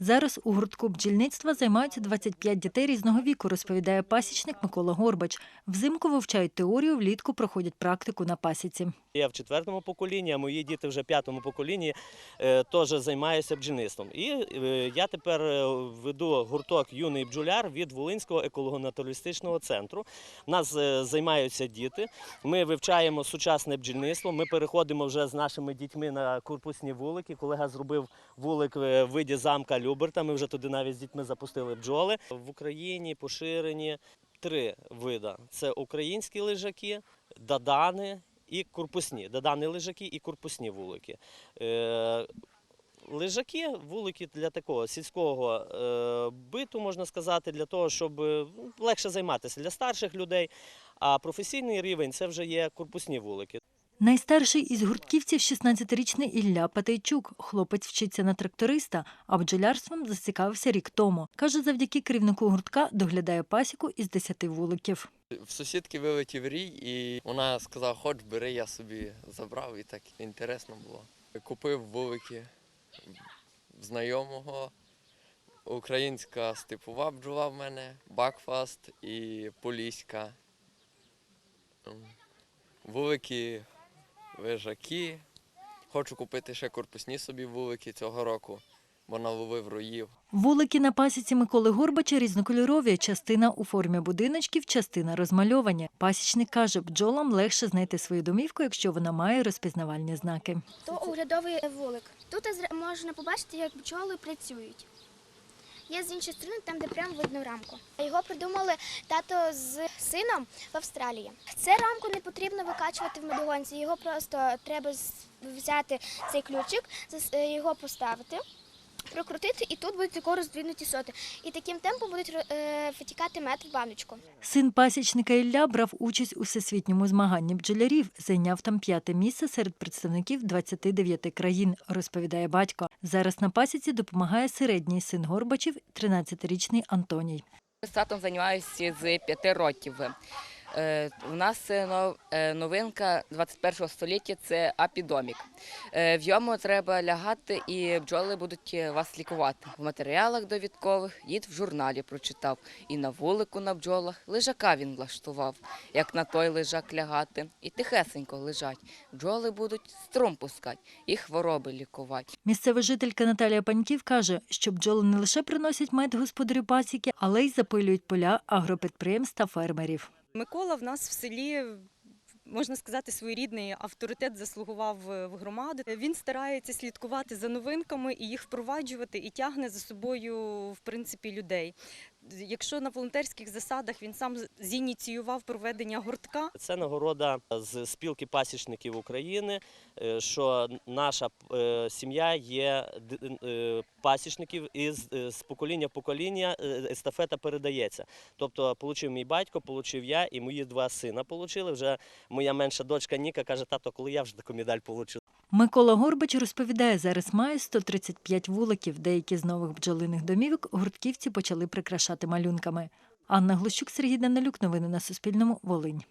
Зараз у гуртку бджільництва займаються 25 дітей різного віку, розповідає пасічник Микола Горбач. Взимку вивчають теорію, влітку проходять практику на пасіці. Я в четвертому поколінні, а мої діти вже в п'ятому поколінні е, теж займаюся бджільництвом. І е, я тепер е, веду гурток юний бджоляр від Волинського еколого-натуралістичного центру. Нас займаються діти. Ми вивчаємо сучасне бджільництво. Ми переходимо вже з нашими дітьми на корпусні вулики. Колега зробив вулик в виді замка Люберта. Ми вже туди навіть з дітьми запустили бджоли. В Україні поширені три види: це українські лежаки, дадани і корпусні. Дадани лежаки і корпусні вулики. Е, Лежаки, вулики для такого сільського е, биту, можна сказати, для того, щоб е, легше займатися для старших людей. А професійний рівень це вже є корпусні вулики. Найстарший із гуртківців – 16-річний Ілля Патейчук. Хлопець вчиться на тракториста, а бджолярством зацікавився рік тому. Каже, завдяки керівнику гуртка доглядає пасіку із 10 вуликів. В сусідки вилетів рій, і вона сказала, хоч бери, я собі забрав, і так інтересно було. Купив вулики знайомого. Українська степова бджола в мене, Бакфаст і Поліська. Вулики, лежаки. Хочу купити ще корпусні собі вулики цього року, бо наловив роїв. Вулики на пасіці Миколи Горбача різнокольорові. Частина у формі будиночків, частина розмальовані. Пасічник каже, бджолам легше знайти свою домівку, якщо вона має розпізнавальні знаки. То оглядовий вулик. Тут можна побачити, як бджоли працюють. Є з іншої сторони, там, де прямо видно рамку. Його придумали тато з сином в Австралії. Це рамку не потрібно викачувати в медогонці. Його просто треба взяти цей ключик, його поставити, прокрутити, і тут будуть тако роздвинуті соти. І таким темпом будуть е, витікати мед в баночку. Син пасічника Ілля брав участь у всесвітньому змаганні бджолярів. Зайняв там п'яте місце серед представників 29 країн, розповідає батько. Зараз на пасіці допомагає середній син Горбачів, 13-річний Антоній. З татом займаюся з п'яти років. Е, У нас е, е, новинка 21 століття це апідомік. Е, В йому треба лягати і бджоли будуть е, вас лікувати. В матеріалах довідкових дід в журналі прочитав. І на вулику на бджолах лежака він влаштував, як на той лежак лягати. І тихесенько лежать. Бджоли будуть струм пускати і хвороби лікувати. Місцева жителька Наталія Паньків каже, що бджоли не лише приносять мед господарю пасіки, але й запилюють поля агропідприємств та фермерів. Микола в нас в селі. Можна сказати, своєрідний авторитет заслугував е, в громаду. Він старається слідкувати за новинками і їх впроваджувати, і тягне за собою, в принципі, людей. Якщо на волонтерських засадах він сам зініціював проведення гуртка, Це нагорода з спілки пасічників України, е, що наша е, сім'я є е, пасічників і з, покоління в покоління естафета передається. Тобто, отримав мій батько, отримав я і мої два сина отримали. Вже моя менша дочка Ніка каже, тато, коли я вже таку медаль отримав. Микола Горбач розповідає, зараз має 135 вуликів. Деякі з нових бджолиних домівок гуртківці почали прикрашати малюнками. Анна Глущук, Сергій Данилюк. Новини на Суспільному. Волинь.